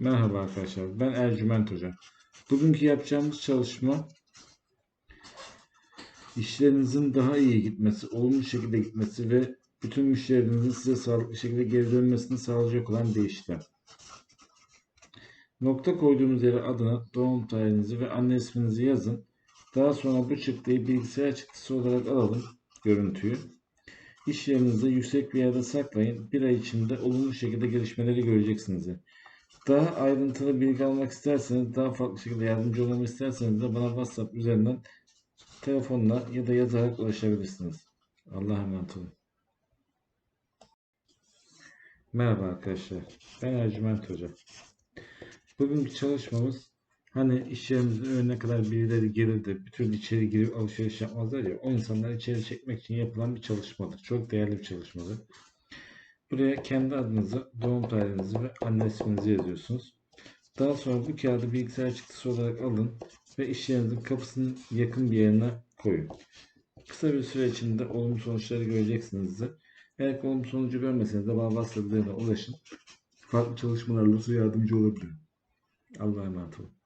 Merhaba arkadaşlar, ben Ercüment Hoca. Bugünkü yapacağımız çalışma işlerinizin daha iyi gitmesi, olumlu şekilde gitmesi ve bütün müşterilerinizin size sağlıklı şekilde geri dönmesini sağlayacak olan işlem. Nokta koyduğumuz yere adına doğum tarihinizi ve anne isminizi yazın. Daha sonra bu çıktıyı bilgisayar çıktısı olarak alalım görüntüyü. İş yüksek bir yerde saklayın. Bir ay içinde olumlu şekilde gelişmeleri göreceksiniz. Daha ayrıntılı bilgi almak isterseniz, daha farklı şekilde yardımcı olmamı isterseniz de bana WhatsApp üzerinden telefonla ya da yazarak ulaşabilirsiniz. Allah'a emanet olun. Merhaba arkadaşlar. Ben Ercüment Hoca. Bugünkü çalışmamız hani iş yerimizin önüne kadar birileri gelir de bir türlü içeri girip alışveriş yapmazlar ya o insanları içeri çekmek için yapılan bir çalışmadır. Çok değerli bir çalışmadır. Buraya kendi adınızı, doğum tarihinizi ve anne isminizi yazıyorsunuz. Daha sonra bu kağıdı bilgisayar çıktısı olarak alın ve iş yerinizin kapısının yakın bir yerine koyun. Kısa bir süre içinde olumlu sonuçları göreceksinizdir. Eğer olumlu sonucu görmeseniz de bana WhatsApp ulaşın. Farklı çalışmalarla size yardımcı olabilirim. Allah'a emanet olun.